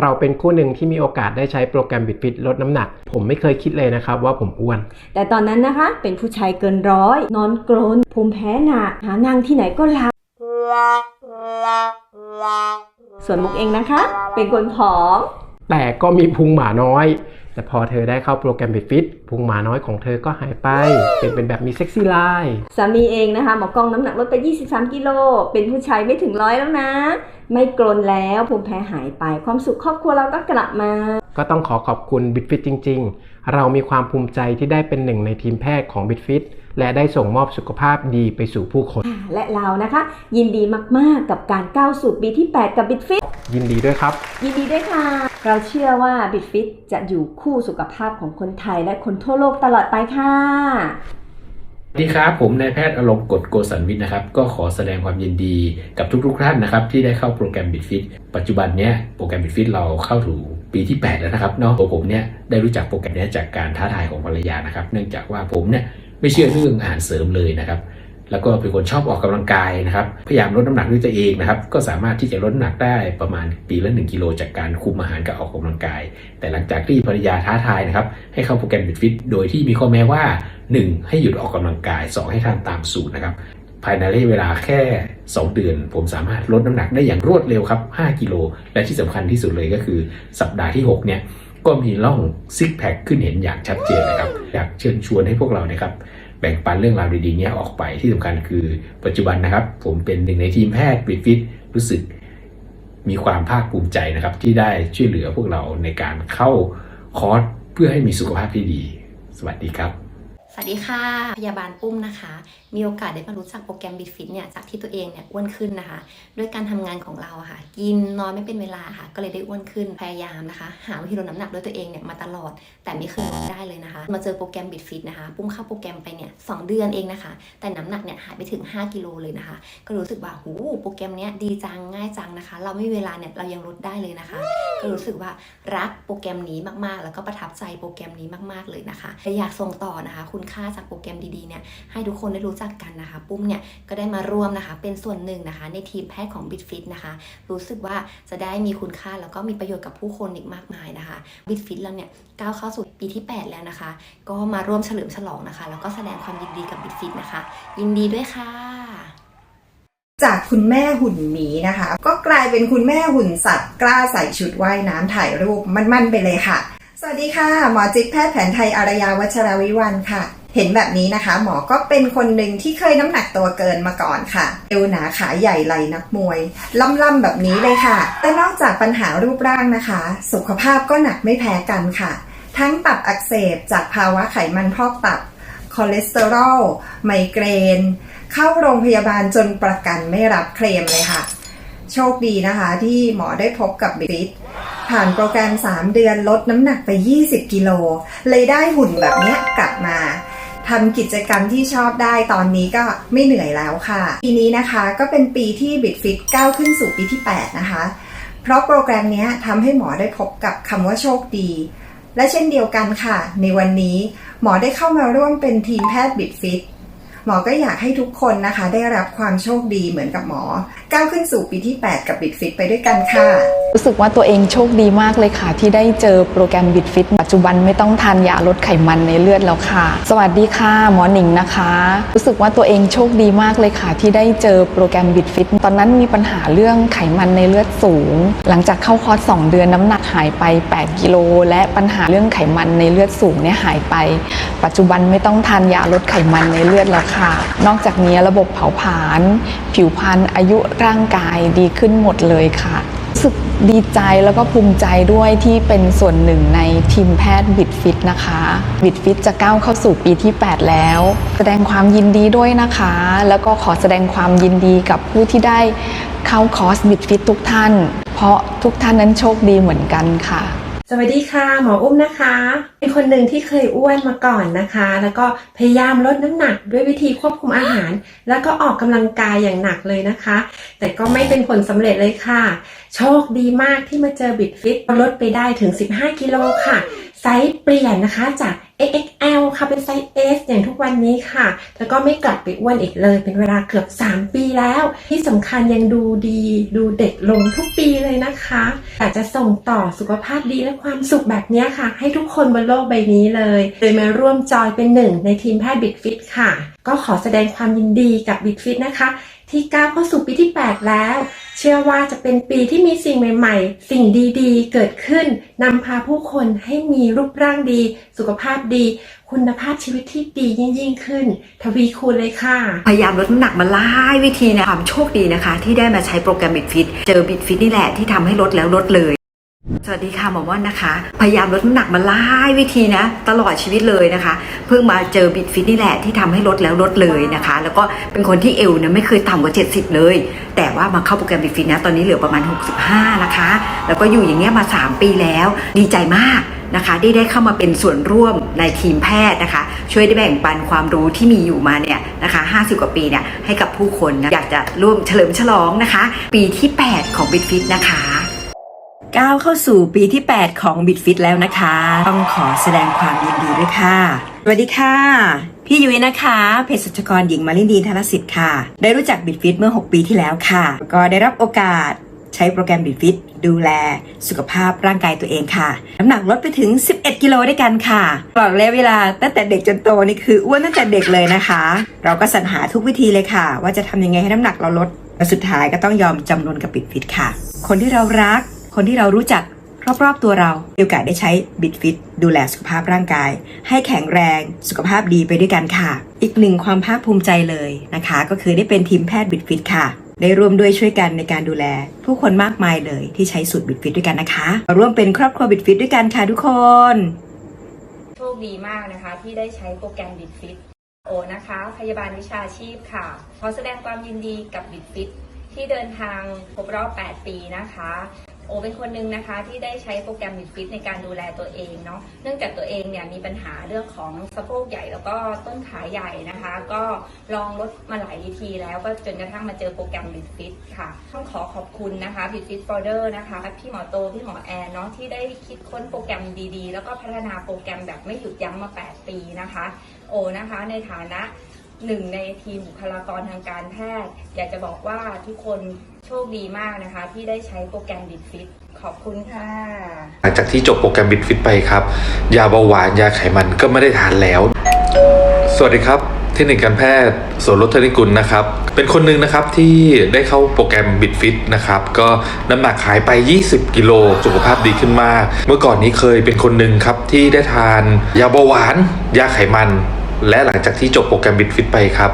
เราเป็นคู่หนึ่งที่มีโอกาสได้ใช้โปรแกรมบิดฟิตลดน้ำหนัก ผมไม่เคยคิดเลยนะครับว่าผมอ้วน แต่ตอนนั้นนะคะเป็นผู้ชายเกินร้อย นอนกรนภูมิแพ้หนักหานางที่ไหนก็ลาส่วนมุกเองนะคะ เป็นคนผอมแต่ก็มีพุงหมาน้อย แต่พอเธอได้เข้าโปรแกรมบิดฟิตพุงหมาน้อยของเธอก็หายไป เป็นเป็นแบบมีเซ็กซี่ไลน์สามีเองนะคะ หมอกล้องน้ำหนักลดไป 23 กิโล เป็นผู้ชายไม่ถึงร้อยแล้วนะ ไม่กรนแล้วภูมิแพ้หายไป ความสุขครอบครัวเราก็กลับมา ก็ต้องขอขอบคุณบิดฟิตจริง ๆ เรามีความภูมิใจที่ได้เป็นหนึ่งในทีมแพทย์ของบิดฟิต และได้ส่งมอบสุขภาพดีไปสู่ผู้คน และเรานะคะ ยินดีมาก ๆ กับการก้าวสู่ปีที่ 8 กับ BitFit ยินดีด้วยครับ ยินดีด้วยค่ะ เราเชื่อว่า BitFit จะอยู่คู่สุขภาพของคนไทยและคนทั่วโลกตลอดไปค่ะสวัสดีครับ ผมนายแพทย์อารมณ์กฎโกสันวิทย์นะครับ ก็ขอแสดงความยินดีกับทุกๆท่านนะครับ ที่ได้เข้าโปรแกรม BitFit ปัจจุบันเนี้ยโปรแกรม BitFit เราเข้าถึงปีที่ 8 แล้วนะครับเนาะตัวผมเนี่ยได้รู้จักโปรแกรมเนี้ยจากการท้าทายของภรรยานะครับ เนื่องจากว่าผมเนี่ย ไม่เชื่อเรื่องอาหารเสริมเลยนะครับ แล้วก็เป็นคนชอบออกกำลังกายนะครับ พยายามลดน้ำหนักด้วยตัวเองนะครับ ก็สามารถที่จะลดน้ำหนักได้ประมาณปีละ 1 กิโลจากการคุมอาหารกับออกกำลังกาย แต่หลังจากที่ภรรยาท้าทายนะครับ ให้เข้าโปรแกรมบิ t ฟิต โดยที่มีข้อแม้ว่า 1. ให้หยุดออกกำลังกาย 2. ให้ทานตามสูตรนะครับภายในระยะเวลาแค่ 2 เดือน ผมสามารถลดน้ำหนักได้อย่างรวดเร็วครับ 5 กิโล และที่สำคัญที่สุดเลยก็คือ สัปดาห์ที่ 6 เนี่ย ก็มีร่องซิกแพคขึ้นเห็นอย่างชัดเจนนะครับ อยากเชิญชวนให้พวกเรานะครับแบ่งปันเรื่องราวดีๆเนี้ยออกไปที่สำคัญคือปัจจุบันนะครับ ผมเป็นหนึ่งในทีมแพทย์บิฟิตรู้สึกมีความภาคภูมิใจนะครับ ที่ได้ช่วยเหลือพวกเราในการเข้าคอร์สเพื่อให้มีสุขภาพที่ดี สวัสดีครับ สวัสดีค่ะ พยาบาลปุ้มนะคะ มีโอกาสได้มารู้จักโปรแกรม BitFit เนี่ยจากที่ตัวเองเนี่ยอ้วนขึ้นนะคะ ด้วยการทำงานของเราค่ะ กินนอนไม่เป็นเวลาค่ะ ก็เลยได้อ้วนขึ้นพยายามนะคะ หาวิธีลดน้ำหนักด้วยตัวเองเนี่ยมาตลอด แต่ไม่เคยลดได้เลยนะคะ มาเจอโปรแกรม BitFit นะคะ ปุ้มเข้าโปรแกรมไปเนี่ยสเดือนเองนะคะ แต่น้ำหนักเนี่ยหายไปถึง 5 กิโลเลยนะคะ ก็รู้สึกว่าหูโปรแกรมเนี้ยดีจังง่ายจังนะคะ เราไม่เวลาเนี่ยเรายังลดได้เลยนะคะ ก็รู้สึกว่ารักโปรแกรมนี้มากๆ แล้วก็ประทับใจโปรแกรมนี้มากๆเลยนะคะอยากส่งต่อนะคะคุณค่าจากโปรแกรมดีๆเนี่ยให้ทุกคนได้รู้จักกันนะคะ ปุ้มเนี่ยก็ได้มาร่วมนะคะ เป็นส่วนหนึ่งนะคะ ในทีมแพทย์ของ BitFit นะคะ รู้สึกว่าจะได้มีคุณค่าแล้วก็มีประโยชน์กับผู้คนอีกมากมายนะคะ BitFit เราเนี่ยก้าวเข้าสู่ปีที่ 8 แล้วนะคะ ก็มาร่วมเฉลิมฉลองนะคะ แล้วก็แสดงความยินดีกับ BitFit นะคะ ยินดีด้วยค่ะจากคุณแม่หุ่นหมีนะคะ ก็กลายเป็นคุณแม่หุ่นสัตว์กล้าใส่ชุดว่ายน้ำถ่ายรูปมั่นๆไปเลยค่ะ สวัสดีค่ะ หมอจิ๊บแพทย์แผนไทยอารยาวัชรวิวันค่ะ เห็นแบบนี้นะคะ หมอก็เป็นคนหนึ่งที่เคยน้ำหนักตัวเกินมาก่อนค่ะเอวหนาขาใหญ่ไหลนักมวยล่ำๆแบบนี้เลยค่ะแต่นอกจากปัญหารูปร่างนะคะ สุขภาพก็หนักไม่แพ้กันค่ะ ทั้งตับอักเสบจากภาวะไขมันพอกตับคอเลสเตอรอลไมเกรน เข้าโรงพยาบาลจนประกันไม่รับเคลมเลยค่ะ โชคดีนะคะที่หมอได้พบกับบิฟิตผ่านโปรแกรม 3 เดือนลดน้ำหนักไป 20 กิโล เลยได้หุ่นแบบนี้กลับมา ทำกิจกรรมที่ชอบได้ตอนนี้ก็ไม่เหนื่อยแล้วค่ะ ปีนี้นะคะก็เป็นปีที่บิฟิตก้าวขึ้นสู่ปีที่ 8 นะคะ เพราะโปรแกรมนี้ทำให้หมอได้พบกับคำว่าโชคดี และเช่นเดียวกันค่ะ ในวันนี้หมอได้เข้ามาร่วมเป็นทีมแพทย์บิดฟิต หมอก็อยากให้ทุกคนนะคะ ได้รับความโชคดีเหมือนกับหมอ ก้าวขึ้นสู่ปีที่ 8 กับบิดฟิตไปด้วยกันค่ะ รู้สึกว่าตัวเองโชคดีมากเลยค่ะ ที่ได้เจอโปรแกรมบิดฟิตปัจจุบันไม่ต้องทานยาลดไขมันในเลือดแล้วค่ะ สวัสดีค่ะ หมอหนิงนะคะ รู้สึกว่าตัวเองโชคดีมากเลยค่ะ ที่ได้เจอโปรแกรมบิดฟิตตอนนั้นมีปัญหาเรื่องไขมันในเลือดสูง หลังจากเข้าคอร์ส2เดือนน้ำหนักหายไป 8 กิโล และปัญหาเรื่องไขมันในเลือดสูงเนี่ยหายไป ปัจจุบันไม่ต้องทานยาลดไขมันในเลือดแล้วค่ะนอกจากนี้ระบบเผาผลาญผิวพรรณอายุร่างกายดีขึ้นหมดเลยค่ะรู้สึกดีใจแล้วก็ภูมิใจด้วยที่เป็นส่วนหนึ่งในทีมแพทย์บิดฟิตนะคะบิดฟิตจะก้าวเข้าสู่ปีที่ 8 แล้ว แสดงความยินดีด้วยนะคะ แล้วก็ขอแสดงความยินดีกับผู้ที่ได้เข้าคอร์สบิดฟิตทุกท่าน เพราะทุกท่านนั้นโชคดีเหมือนกันค่ะ สวัสดีค่ะ หมออุ้มนะคะ เป็นคนหนึ่งที่เคยอ้วนมาก่อนนะคะ แล้วก็พยายามลดน้ำหนักด้วยวิธีควบคุมอาหาร แล้วก็ออกกำลังกายอย่างหนักเลยนะคะ แต่ก็ไม่เป็นผลสำเร็จเลยค่ะ โชคดีมากที่มาเจอบิดฟิตลดไปได้ถึง 15 กิโลค่ะ ไซส์เปลี่ยนนะคะจาก XXL ค่ะเป็นไซส์ S อย่างทุกวันนี้ค่ะ แล้วก็ไม่กลับไปอ้วนอีกเลย เป็นเวลาเกือบ 3 ปีแล้ว ที่สำคัญยังดูดีดูเด็กลงทุกปีเลยนะคะอยากจะส่งต่อสุขภาพดีและความสุขแบบนี้ค่ะ ให้ทุกคนบนโลกใบนี้เลยโดยมาร่วมจอยเป็นหนึ่งในทีมแพทย์บิ f ฟิตค่ะ ก็ขอแสดงความยินดีกับบิ f ฟิตนะคะ ที่ก้าวเข้าสู่ปีที่ 8 แล้ว เชื่อว่าจะเป็นปีที่มีสิ่งใหม่ ๆ สิ่งดีๆ เกิดขึ้นนำพาผู้คนให้มีรูปร่างดี สุขภาพดี คุณภาพชีวิตที่ดียิ่งขึ้น ทวีคูณเลยค่ะ พยายามลดน้ำหนักมาหลายวิธีนะความโชคดีนะคะ ที่ได้มาใช้โปรแกรมบิดฟิตเจอบิดฟิตนี่แหละที่ทำให้ลดแล้วลดเลย สวัสดีค่ะหมอม่อนนะคะ พยายามลดน้ำหนักมาหลายวิธีนะ ตลอดชีวิตเลยนะคะ เพิ่งมาเจอบิ t ฟิตนี่แหละที่ทำให้ลดแล้วลดเลยนะคะ แล้วก็เป็นคนที่เอวเนี่ยไม่เคยต่ำกว่า 70 เลย แต่ว่ามาเข้าโปรแกรมบิ t ฟิตนะตอนนี้เหลือประมาณ 65 นะคะ แล้วก็อยู่อย่างเงี้ยมา 3 ปีแล้ว ดีใจมากนะคะได้ได้เข้ามาเป็นส่วนร่วมในทีมแพทย์นะคะ ช่วยได้แบ่งปันความรู้ที่มีอยู่มาเนี่ยนะคะ 50 กว่าปีเนี่ยให้กับผู้คนนะอยากจะร่วมเฉลิมฉลองนะคะ ปีที่ 8 ของ BitFit นะคะ ก้าวเข้าสู่ปีที่ 8 ของ BitFit แล้วนะคะ ต้องขอแสดงความยินดีด้วยค่ะ สวัสดีค่ะ พี่ยุ้ยนะคะเภสัชกรหญิงมาลินดีธนสิทธิ์ค่ะ ได้รู้จัก BitFit เมื่อ 6 ปีที่แล้วค่ะ ก็ได้รับโอกาสใช้โปรแกรม BitFit ดูแลสุขภาพร่างกายตัวเองค่ะ น้ำหนักลดไปถึง 11 กิโลด้วยกันค่ะตลอดระยะเวลาตั้งแต่เด็กจนโตนี่คืออ้วนตั้งแต่เด็กเลยนะคะ เราก็สรรหาทุกวิธีเลยค่ะ ว่าจะทำยังไงให้น้ำหนักเราลดและสุดท้ายก็ต้องยอมจำนวนกับ BitFit ค่ะ คนที่เรารัก คนที่เรารู้จักรอบๆตัวเรามีโอกาสได้ใช้ BitFit ดูแลสุขภาพร่างกาย ให้แข็งแรงสุขภาพดีไปด้วยกันค่ะ อีกหนึ่งความภาคภูมิใจเลยนะคะ ก็คือได้เป็นทีมแพทย์ BitFit ค่ะ ได้ร่วมด้วยช่วยกันในการดูแล ผู้คนมากมายเลยที่ใช้สูตร BitFit ด้วยกันนะคะมาร่วมเป็นครอบครัว BitFit ด้วยกันค่ะทุกคน โชคดีมากนะคะที่ได้ใช้โปรแกรม BitFit โอนะคะ พยาบาลวิชาชีพค่ะ ขอแสดงความยินดีกับ BitFit ที่เดินทางครบรอบ 8 ปีนะคะ โอเป็นคนหนึ่งนะคะที่ได้ใช้โปรแกรม BitFit ในการดูแลตัวเองเนาะเนื่องจากตัวเองเนี่ยมีปัญหาเรื่องของสะโพกใหญ่แล้วก็ต้นขาใหญ่นะคะ ก็ลองลดมาหลายวิธีแล้วก็จนกระทั่งมาเจอโปรแกรม BitFit ค่ะต้องขอขอบคุณนะคะ BitFit Folder นะคะพี่หมอโตพี่หมอแอนเนาะที่ได้คิดค้นโปรแกรมดีๆ แล้วก็พัฒนาโปรแกรมแบบไม่หยุดยั้งมา 8 ปีนะคะ โอนะคะในฐานะหนึ่งในทีมบุคลากรทางการแพทย์ อยากจะบอกว่าทุกคน โชคดีมากนะคะ ที่ได้ใช้โปรแกรม BitFit ขอบคุณค่ะ หลังจากที่จบโปรแกรมบิ t ฟิตไปครับ ยาเบาหวานยาไขมันก็ไม่ได้ทานแล้ว สวัสดีครับ เทคนิคการแพทย์สวนรถธนิกุลนะครับ เป็นคนหนึ่งนะครับที่ได้เข้าโปรแกรมบิ t ฟิตนะครับ ก็น้ำหนักหายไป 20 กิโลสุขภาพดีขึ้นมาก เมื่อก่อนนี้เคยเป็นคนหนึ่งครับที่ได้ทานยาเบาหวาน ยาไขมัน และหลังจากที่จบโปรแกรมบิ t ฟิตไปครับ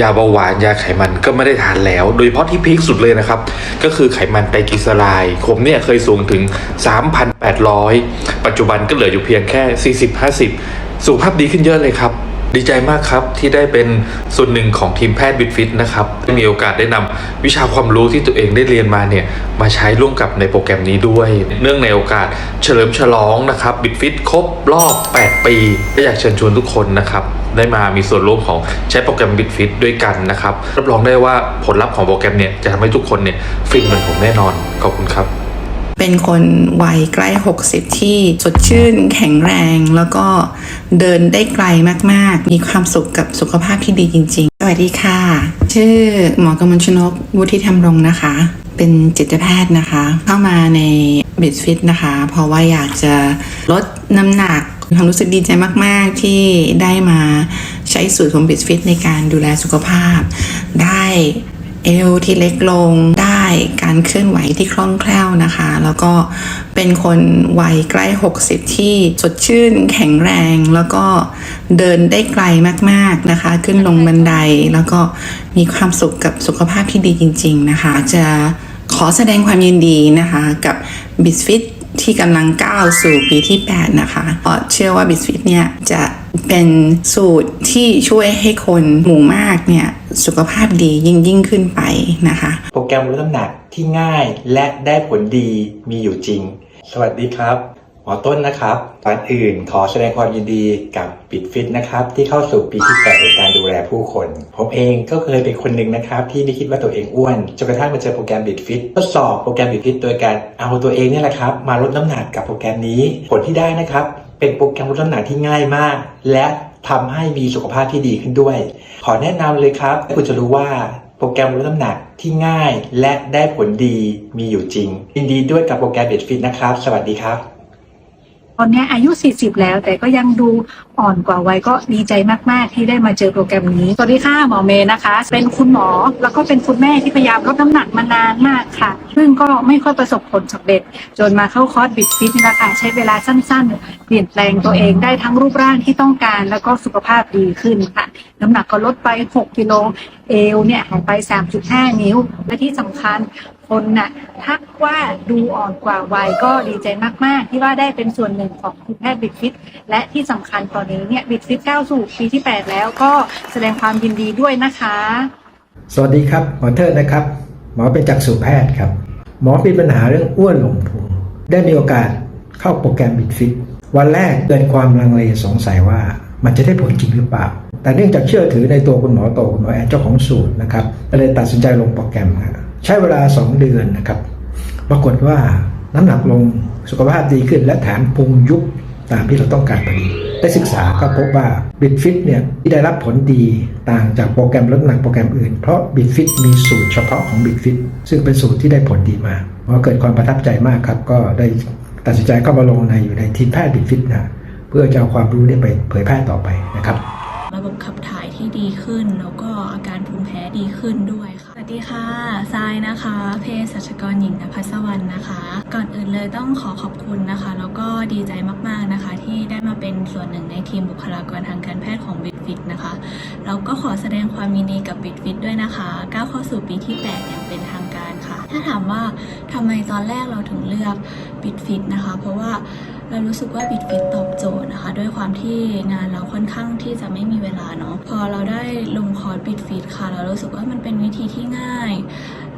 ยาเบาหวานยาไขมันก็ไม่ได้ทานแล้ว โดยเฉพาะที่พีคสุดเลยนะครับ ก็คือไขมันไตรกลีเซอไรด์ผมเนี่ยเคยสูงถึง 3,800 ปัจจุบันก็เหลืออยู่เพียงแค่ 40-50 สุขภาพดีขึ้นเยอะเลยครับดีใจมากครับที่ได้เป็นส่วนหนึ่งของทีมแพทย์บิ t ฟิตนะครับได้มีโอกาสได้นำวิชาความรู้ที่ตัวเองได้เรียนมาเนี่ยมาใช้ร่วมกับในโปรแกรมนี้ด้วย เนื่องในโอกาสเฉลิมฉลองนะครับบิ t ฟิตครบรอบ 8 ปี ก็อยากเชิญชวนทุกคนนะครับ ได้มามีส่วนร่วมของใช้โปรแกรมบิ t ฟิตด้วยกันนะครับ รับรองได้ว่าผลลัพธ์ของโปรแกรมเนี่ยจะทำให้ทุกคนเนี่ยฟินเหมือนผมแน่นอน ขอบคุณครับเป็นคนวัยใกล้ 60 ที่สดชื่นแข็งแรง แล้วก็เดินได้ไกลมาก ๆ มีความสุขกับสุขภาพที่ดีจริง ๆ สวัสดีค่ะ ชื่อหมอกมลชนกวุฒิธรรมรงนะคะ เป็นจิตแพทย์นะคะ เข้ามาในบิสฟิตนะคะ เพราะว่าอยากจะลดน้ำหนัก ความรู้สึกดีใจมาก ๆ ที่ได้มาใช้สูตรของบิสฟิตในการดูแลสุขภาพ ได้เอวที่เล็กลงได้การเคลื่อนไหวที่คล่องแคล่วนะคะ แล้วก็เป็นคนวัยใกล้ 60 ที่สดชื่นแข็งแรง แล้วก็เดินได้ไกลมากๆนะคะ ขึ้นลงบันไดแล้วก็มีความสุขกับสุขภาพที่ดีจริง ๆ นะคะ จะขอแสดงความยินดีนะคะกับ b i s f i t ที่กำลังก้าวสู่ปีที่ 8 นะคะเพราะเชื่อว่าบิสฟิตเนี่ยจะเป็นสูตรที่ช่วยให้คนหมู่มากเนี่ยสุขภาพดียิ่งยิ่งขึ้นไปนะคะ โปรแกรมลดน้ำหนักที่ง่ายและได้ผลดีมีอยู่จริง สวัสดีครับ หมอต้นนะครับก่อนอื่นขอแสดงความยินดีกับปิดฟิตนะครับที่เข้าสู่ปีที่8ในการดูแลผู้คน ผมเองก็เคยเป็นคนหนึ่งนะครับที่ไม่คิดว่าตัวเองอ้วนจนกระทั่งมาเจอโปรแกรมบิดฟิตทดสอบโปรแกรมบิดฟิตโดยการเอาตัวเองเนี่ยแหละครับมาลดน้ำหนักกับโปรแกรมนี้ผลที่ได้นะครับเป็นโปรแกรมลดน้ำหนักที่ง่ายมาก และทำให้มีสุขภาพที่ดีขึ้นด้วย ขอแนะนำเลยครับคุณจะรู้ว่าโปรแกรมลดน้ำหนักที่ง่ายและได้ผลดีมีอยู่จริงยินดีด้วยกับโปรแกรมเบ d ฟิตนะครับ สวัสดีครับ ตอนนี้อายุ 40 แล้ว แต่ก็ยังดูอ่อนกว่าวัยก็ดีใจมากๆ ที่ได้มาเจอโปรแกรมนี้ สวัสดีค่ะหมอเมย์นะคะ เป็นคุณหมอแล้วก็เป็นคุณแม่ที่พยายามลดน้ำหนักมานานมากค่ะ ซึ่งก็ไม่ค่อยประสบผลสำเร็จ จนมาเข้าคอร์สบิดฟิตนี่แหละค่ะ ใช้เวลาสั้นๆ เปลี่ยนแปลงตัวเองได้ทั้งรูปร่างที่ต้องการ แล้วก็สุขภาพดีขึ้นค่ะ น้ำหนักก็ลดไป 6 กิโล เอวเนี่ยหายไป 3.5 นิ้ว และที่สำคัญ คนน่ะทักว่าดูอ่อนกว่าวัยก็ดีใจมาก ๆ ที่ว่าได้เป็นส่วนหนึ่งของทีมแพทย์บิดฟิตและที่สำคัญตอนนี้เนี่ยบิดฟิตก้าวสู่ปีที่ 8 แล้วก็แสดงความยินดีด้วยนะคะ สวัสดีครับหมอเทิดนะครับ หมอเป็นจักษุแพทย์ครับ หมอมีปัญหาเรื่องอ้วนหลงพุงได้มีโอกาสเข้าโปรแกรมบิดฟิตวันแรกเกิดความลังเลสงสัยว่ามันจะได้ผลจริงหรือเปล่า แต่เนื่องจากเชื่อถือในตัวคุณหมอโตคุณหมอแอนเจ้าของสูตรนะครับ ก็เลยตัดสินใจลงโปรแกรมครับ ใช้เวลา 2 เดือนนะครับ ปรากฏว่าน้ำหนักลงสุขภาพดีขึ้นและแถมพุงยุบตามที่เราต้องการพอดี ได้ศึกษาก็พบว่าบิดฟิตเนี่ยที่ได้รับผลดีต่างจากโปรแกรมลดน้ำหนักโปรแกรมอื่น เพราะบิดฟิตมีสูตรเฉพาะของบิดฟิตซึ่งเป็นสูตรที่ได้ผลดีมากพอเกิดความประทับใจมากครับ ก็ได้ตัดสินใจเข้ามาลงในอยู่ในทีมแพทย์บิดฟิตนะเพื่อจะเอาความรู้นี้ไปเผยแพร่ต่อไปนะครับ ระบบขับถ่ายที่ดีขึ้นแล้วก็อาการภูมิแพ้ดีขึ้นด้วยค่ะ ดีค่ะทรายนะคะเภสัชกรหญิงนภัสวรรณนะคะ ก่อนอื่นเลยต้องขอขอบคุณนะคะ แล้วก็ดีใจมากๆนะคะ ที่ได้มาเป็นส่วนหนึ่งในทีมบุคลากรทางการแพทย์ของบิดฟิตนะคะแล้วก็ขอแสดงความยินดีกับบิดฟิตด้วยนะคะก้าวเข้าสู่ปีที่ 8 อย่างเป็นทางการค่ะ ถ้าถามว่าทำไมตอนแรกเราถึงเลือกบิดฟิตนะคะ เพราะว่า เรารู้สึกว่าบิดฟิตตอบโจทย์นะคะ ด้วยความที่งานเราค่อนข้างที่จะไม่มีเวลาเนาะพอเราได้ลงคอร์สบิดฟิตค่ะ เรารู้สึกว่ามันเป็นวิธีที่ง่าย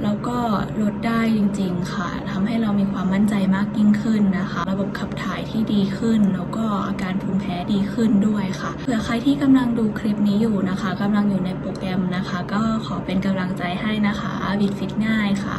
แล้วก็ลดได้จริง ๆ ค่ะทำให้เรามีความมั่นใจมากยิ่งขึ้นนะคะ ระบบขับถ่ายที่ดีขึ้น แล้วก็อาการภูมิแพ้ดีขึ้นด้วยค่ะเผื่อใครที่กำลังดูคลิปนี้อยู่นะคะกำลังอยู่ในโปรแกรมนะคะ ก็ขอเป็นกำลังใจให้นะคะบิดฟิตง่ายค่ะ